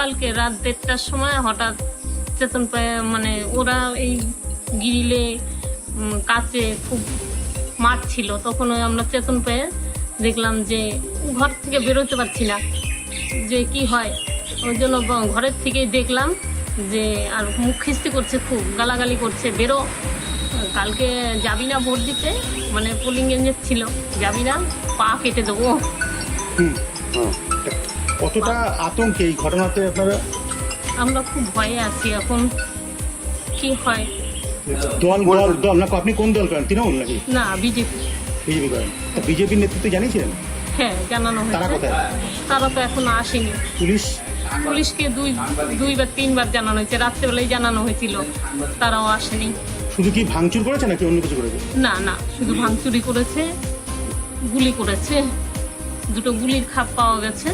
কালকে রাত দেড়টার সময় হঠাৎ চেতন মানে ওরা এই গিরিলে কাছে খুব মাঠ ছিল তখন আমরা চেতন পেয়ে দেখলাম যে ঘর থেকে বেরোতে পারছি না। যে কি হয়? ওই জন্য ঘরের থেকেই দেখলাম যে আর মুখ খিস্তি করছে, খুব গালাগালি করছে, বেরো। কালকে যাবি না ভোট দিতে? মানে পোলিং এজেন্ট ছিল। যাবি না? পা কেটে দেবো। কতটা আতঙ্কে এই ঘটনাতে আপনারা? আমরা খুব ভয়ে আছি এখন। কি হয়? দল দল দল না আপনি কোন দল করেন? তৃণমূল নাকি? না বিজেপি। বিজেপি করেন। তা বিজেপির নেতৃত্বে জানিয়েছিলেন? হ্যাঁ জানানো তারা কোথায়? তারা তো এখনও আসেনি। পুলিশ? পুলিশকে দুই দুইবার তিনবার জানানো হয়েছে। রাত্রেবেলায় জানানো হয়েছিল তারাও আসেনি। শুধু কি ভাঙচুর করেছে নাকি অন্য কিছু করেছে? না না শুধু ভাঙচুরি করেছে গুলি করেছে। দুটো গুলির খাপ পাওয়া গেছে।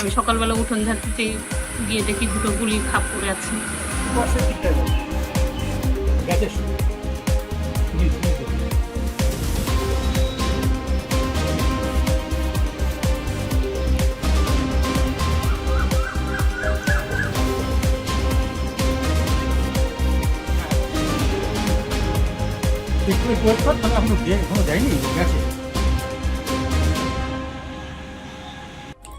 আমি সকালবেলা উঠোন ঝাঁটিতে গিয়ে দেখি দুটো গুলির খাপ পড়ে আছে। একটু ওয়েট কর তাহলে এখনও দেয়নি গেছে।